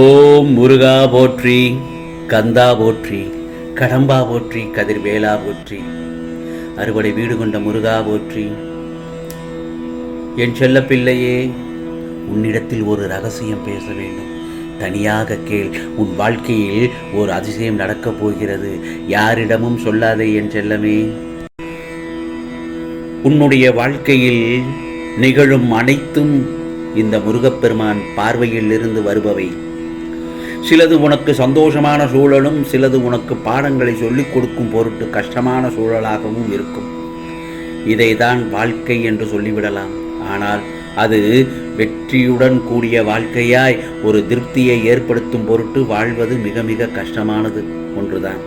ஓம் முருகா போற்றி கந்தா போற்றி கடம்பா போற்றி கதிர்வேலா போற்றி. அறுவடை வீடு கொண்ட முருகா போற்றி. என் செல்ல பிள்ளையே உன்னிடத்தில் ஒரு ரகசியம் பேச வேண்டும். தனியாக கேள் உன் வாழ்க்கையில் ஒரு அதிசயம் நடக்கப் போகிறது. யாரிடமும் சொல்லாதே என் செல்லமே. உன்னுடைய வாழ்க்கையில் நிகழும் அனைத்தும் இந்த முருகப்பெருமான் பார்வையில் இருந்து வருபவை. சிலது உனக்கு சந்தோஷமான சூழலும் சிலது உனக்கு பாடங்களை சொல்லிக் கொடுக்கும் பொருட்டு கஷ்டமான சூழலாகவும் இருக்கும். இதைதான் வாழ்க்கை என்று சொல்லிவிடலாம். ஆனால் அது வெற்றியுடன் கூடிய வாழ்க்கையாய் ஒரு திருப்தியை ஏற்படுத்தும் பொருட்டு வாழ்வது மிக மிக கஷ்டமானது ஒன்றுதான்.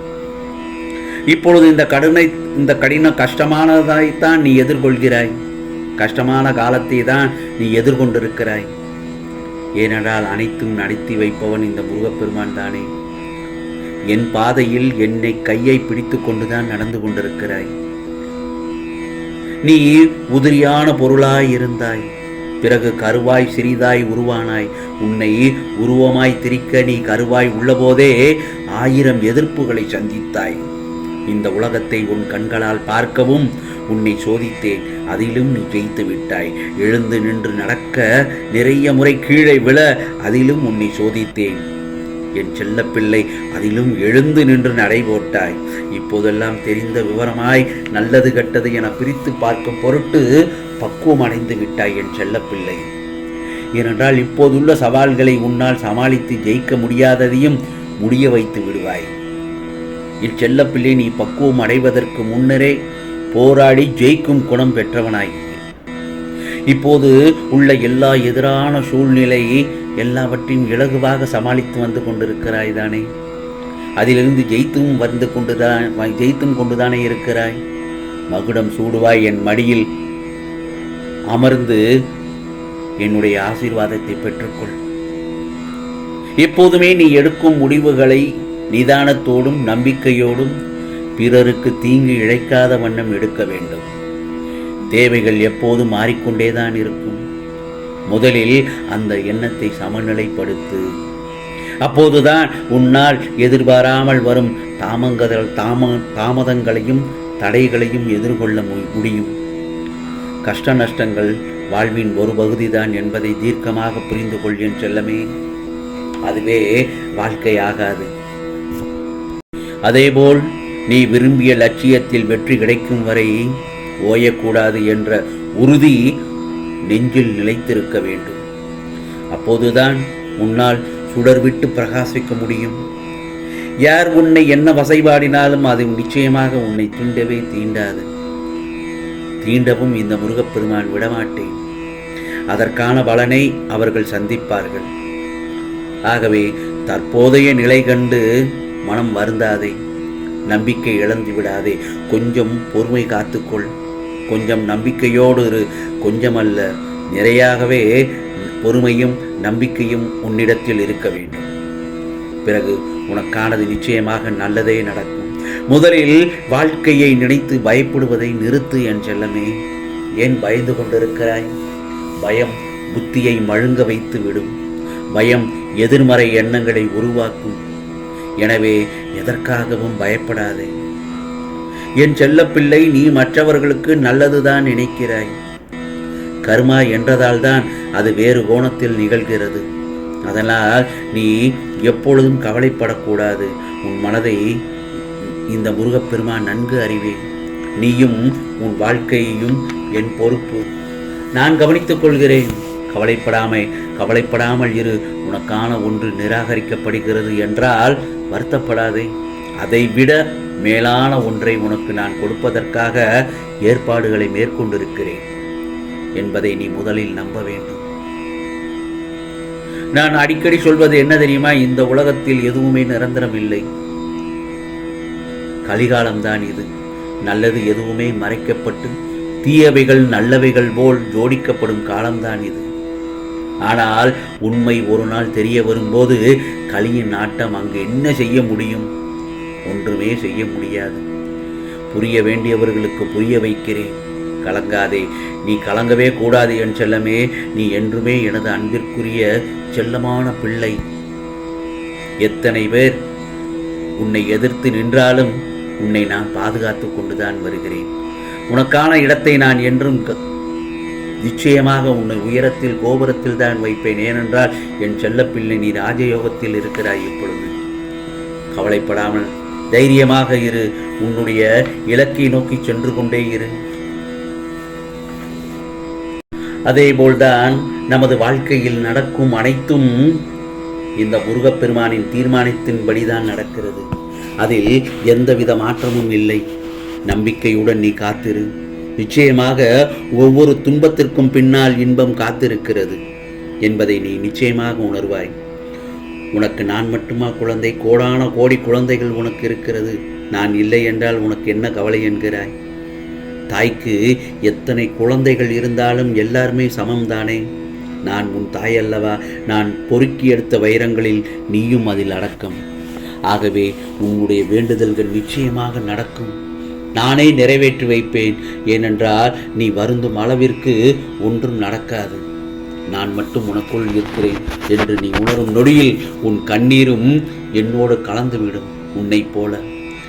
இப்பொழுது இந்த கடுமை இந்த கடின கஷ்டமானதாய்த்தான் நீ எதிர்கொள்கிறாய். கஷ்டமான காலத்தை தான் நீ எதிர்கொண்டிருக்கிறாய். ஏனென்றால் அனைத்தும் நடத்தி வைப்பவன் இந்த முருகப்பெருமான் தானே. என் பாதையில் என்னை கையை பிடித்து கொண்டுதான் நடந்து கொண்டிருக்கிறாய். நீ உதிரியான பொருளாய் இருந்தாய். பிறகு கருவாய் சிறிதாய் உருவானாய். உன்னை உருவமாய் திரிக்க நீ கருவாய் உள்ளபோதே ஆயிரம் எதிர்ப்புகளை சந்தித்தாய். இந்த உலகத்தை உன் கண்களால் பார்க்கவும் உன்னை சோதித்தேன். அதிலும் நீ ஜெயித்து விட்டாய். எழுந்து நின்று நடக்க நிறைய முறை கீழே விழ அதிலும் உன்னை சோதித்தேன். என் செல்லப்பிள்ளை அதிலும் எழுந்து நின்று நடை போட்டாய். இப்போதெல்லாம் தெரிந்த விவரமாய் நல்லது கெட்டது என பிரித்து பார்க்கும் பொருட்டு பக்குவம் அடைந்து விட்டாய் என் செல்லப்பிள்ளை. ஏனென்றால் இப்போதுள்ள சவால்களை உன்னால் சமாளித்து ஜெயிக்க முடியாததையும் முடிய வைத்து விடுவாய். என் செல்லப்பிள்ளை நீ பக்குவம் அடைவதற்கு முன்னரே போராடி ஜெயிக்கும் குணம் பெற்றவனாய் இப்போது உள்ள எல்லா எதிரான சூழ்நிலை எல்லாவற்றையும் இலகுவாக சமாளித்து வந்து கொண்டிருக்கிறாய் தானே? அதிலிருந்து ஜெயித்தும் வந்து கொண்டுதான் ஜெயித்தும் கொண்டுதானே இருக்கிறாய்? மகுடம் சூடுவாய் என் மடியில். அமர்ந்து என்னுடைய ஆசீர்வாதத்தை பெற்றுக்கொள். எப்போதுமே நீ எடுக்கும் முடிவுகளை நிதானத்தோடும் நம்பிக்கையோடும் பிறருக்கு தீங்கு இழைக்காத வண்ணம் எடுக்க வேண்டும். தேவைகள் எப்போதும் மாறிக்கொண்டேதான் இருக்கும். முதலில் அந்த எண்ணத்தை சமநிலைப்படுத்து. அப்போதுதான் உன்னால் எதிர்பாராமல் வரும் தாமங்கதல் தாம தாமதங்களையும் தடைகளையும் எதிர்கொள்ள மு- முடியும். கஷ்ட நஷ்டங்கள் வாழ்வின் ஒரு பகுதிதான் என்பதை தீர்க்கமாக புரிந்து கொள் என் செல்லமே. அதுவே வாழ்க்கையாகாது அதேபோல் நீ விரும்பிய லட்சியத்தில் வெற்றி கிடைக்கும் வரை ஓயக்கூடாது என்ற உறுதி நெஞ்சில் நிலைத்திருக்க வேண்டும். அப்போதுதான் உன்னால் சுடர்விட்டு பிரகாசிக்க முடியும். யார் உன்னை என்ன வசைபாடினாலும் அது நிச்சயமாக உன்னை தீண்டவே தீண்டாது. தீண்டவும் இந்த முருகப்பெருமான் விடமாட்டேன். அதற்கான பலனை அவர்கள் சந்திப்பார்கள். ஆகவே தற்போதைய நிலை கண்டு மனம் வருந்தாதே. நம்பிக்கை இழந்து விடாதே. கொஞ்சம் பொறுமை காத்துக்கொள். கொஞ்சம் நம்பிக்கையோடு இரு. அல்ல நிறையாகவே பொறுமையும் நம்பிக்கையும் உன்னிடத்தில் இருக்க வேண்டும். பிறகு உனக்கானது நிச்சயமாக நல்லதே நடக்கும். முதலில் வாழ்க்கையை நினைத்து பயப்படுவதை நிறுத்து என் செல்லமே. ஏன் பயந்து கொண்டிருக்கிறாய்? பயம் புத்தியை மழுங்க வைத்து விடும் பயம் எதிர்மறை எண்ணங்களை உருவாக்கும். எனவே எதற்காகவும் பயப்படாதே. என் செல்லப்பிள்ளை நீ மற்றவர்களுக்கு நல்லதுதான் நினைக்கிறாய். கர்மா என்றதால்தான் அது வேறு கோணத்தில் நிகழ்கிறது. அதனால் நீ எப்பொழுதும் கவலைப்படக்கூடாது. உன் மனதை இந்த முருகப்பெருமான் நன்கு அறிவேன். நீயும் உன் வாழ்க்கையையும் என் பொறுப்பு. நான் கவனித்துக் கொள்கிறேன். கவலைப்படாமை கவலைப்படாமல் இரு. உனக்கான ஒன்று நிராகரிக்கப்படுகிறது என்றால் வருத்தப்படாதே. அதைவிட மேலான ஒன்றை உனக்கு நான் கொடுப்பதற்காக ஏற்பாடுகளை மேற்கொண்டிருக்கிறேன் என்பதை நீ முதலில் நம்ப வேண்டும். நான் அடிக்கடி சொல்வது என்ன தெரியுமா? இந்த உலகத்தில் எதுவுமே நிரந்தரம் இல்லை கலிகாலம்தான் இது. நல்லது எதுவுமே மறைக்கப்பட்டு தீயவைகள் நல்லவைகள் போல் ஜோடிக்கப்படும் காலம்தான் இது. ஆனால் உண்மை ஒரு நாள் தெரிய வரும்போது கலியின் நாட்டம் அங்கு என்ன செய்ய முடியும்? ஒன்றுமே செய்ய முடியாது. புரிய வேண்டியவர்களுக்கு புரிய வைக்கிறேன். கலங்காதே நீ கலங்கவே கூடாது என் செல்லமே. நீ என்றுமே எனது அன்பிற்குரிய செல்லமான பிள்ளை. எத்தனை பேர் உன்னை எதிர்த்து நின்றாலும் உன்னை நான் பாதுகாத்து கொண்டுதான் வருகிறேன். உனக்கான இடத்தை நான் என்றும் க- நிச்சயமாக உன்னை உயரத்தில் கோபுரத்தில் தான் வைப்பேன். ஏனென்றால் என் செல்லப்பிள்ளை நீ ராஜயோகத்தில் இருக்கிறாய் இப்பொழுது. கவலைப்படாமல் தைரியமாக இரு. உன்னுடைய இலக்கை நோக்கி சென்று கொண்டே இரு. அதேபோல்தான் நமது வாழ்க்கையில் நடக்கும் அனைத்தும் இந்த முருகப்பெருமானின் தீர்மானத்தின்படிதான் நடக்கிறது. அதில் எந்தவித மாற்றமும் இல்லை. நம்பிக்கையுடன் நீ காத்திரு. நிச்சயமாக ஒவ்வொரு துன்பத்திற்கும் பின்னால் இன்பம் காத்திருக்கிறது என்பதை நீ நிச்சயமாக உணர்வாய். உனக்கு நான் மட்டுமா குழந்தை? கோடான கோடி குழந்தைகள் உனக்கு இருக்கிறது. நான் இல்லை என்றால் உனக்கு என்ன கவலை என்கிறாய்? தாய்க்கு எத்தனை குழந்தைகள் இருந்தாலும் எல்லாருமே சமம்தானே? நான் உன் தாய் அல்லவா? நான் பொறுக்கி எடுத்த வைரங்களில் நீயும் அதில் அடக்கம். ஆகவே உன்னுடைய வேண்டுதல்கள் நிச்சயமாக நடக்கும். நானே நிறைவேற்றி வைப்பேன். ஏனென்றால் நீ வருந்தும் அளவிற்கு ஒன்றும் நடக்காது. நான் மட்டும் உனக்குள் இருக்கிறேன் என்று நீ உணரும் நொடியில் உன் கண்ணீரும் என்னோடு கலந்துவிடும் உன்னைப் போல.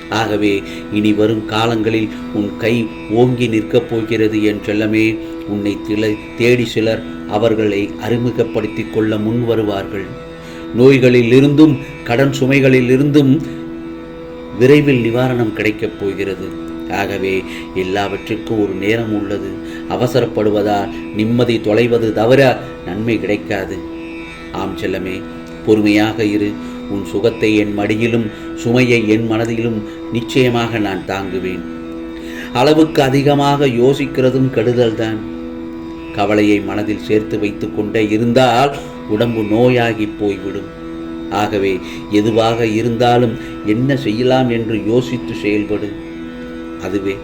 ஆகவே இனி வரும் காலங்களில் உன் கை ஓங்கி நிற்கப் போகிறது என் செல்லமே. உன்னை திளை தேடி சிலர் அவர்களை அறிமுகப்படுத்திக் கொள்ள முன் வருவார்கள். நோய்களிலிருந்தும் கடன் சுமைகளிலிருந்தும் விரைவில் நிவாரணம் கிடைக்கப் போகிறது. ஆகவே எல்லாவற்றிற்கும் ஒரு நேரம் உள்ளது. அவசரப்படுவதால் நிம்மதி தொலைவது தவிர நன்மை கிடைக்காது. ஆம் செல்லமே பொறுமையாக இரு. உன் சுகத்தை என் மடியிலும் சுமையை என் மனதிலும் நிச்சயமாக நான் தாங்குவேன். அளவுக்கு அதிகமாக யோசிக்கிறதும் கெடுதல்தான். கவலையை மனதில் சேர்த்து வைத்து கொண்டே இருந்தால் உடம்பு நோயாகி போய்விடும். ஆகவே எதுவாக இருந்தாலும் என்ன செய்யலாம் என்று யோசித்து செயல்படு. அதுவே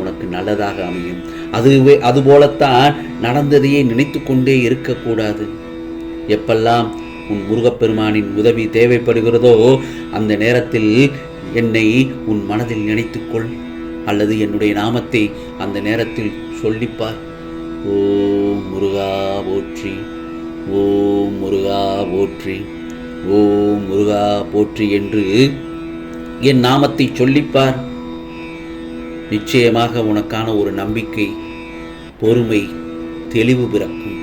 உனக்கு நல்லதாக அமையும். அதுவே அதுபோலத்தான் நடந்ததையே நினைத்து கொண்டே இருக்கக்கூடாது. எப்பெல்லாம் உன் முருகப்பெருமானின் உதவி தேவைப்படுகிறதோ அந்த நேரத்தில் என்னை உன் மனதில் நினைத்துக்கொள். அல்லது என்னுடைய நாமத்தை அந்த நேரத்தில் சொல்லிப்பார். ஓம் முருகா போற்றி. ஓம் முருகா போற்றி. ஓம் முருகா போற்றி என்று என் நாமத்தை சொல்லிப்பார். நிச்சயமாக உனக்கான ஒரு நம்பிக்கை பொறுமை தெளிவு பிறக்கும்.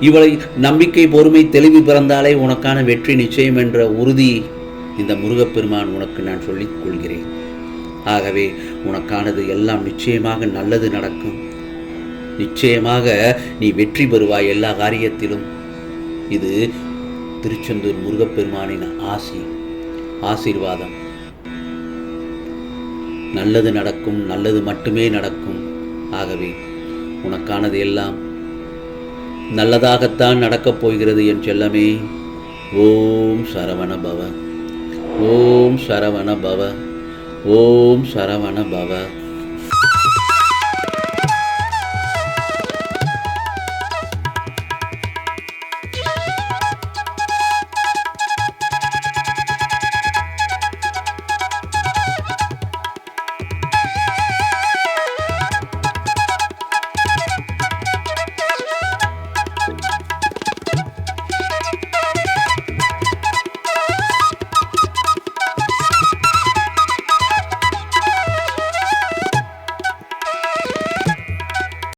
இவளை நம்பிக்கை பொறுமை தெளிவு பிறந்தாலே உனக்கான வெற்றி நிச்சயம் என்ற உறுதி இந்த முருகப்பெருமான் உனக்கு நான் சொல்லிக் கொள்கிறேன். ஆகவே உனக்கானது எல்லாம் நிச்சயமாக நல்லது நடக்கும். நிச்சயமாக நீ வெற்றி பெறுவாய் எல்லா காரியத்திலும். இது திருச்செந்தூர் முருகப்பெருமானின் ஆசி ஆசீர்வாதம். நல்லது நடக்கும் நல்லது மட்டுமே நடக்கும். ஆகவே உனக்கானது எல்லாம் நல்லதாகத்தான் நடக்கப் போகிறது என் செல்லமே. ஓம் சரவண பவ. ஓம் சரவண பவ. ஓம் சரவண பவ.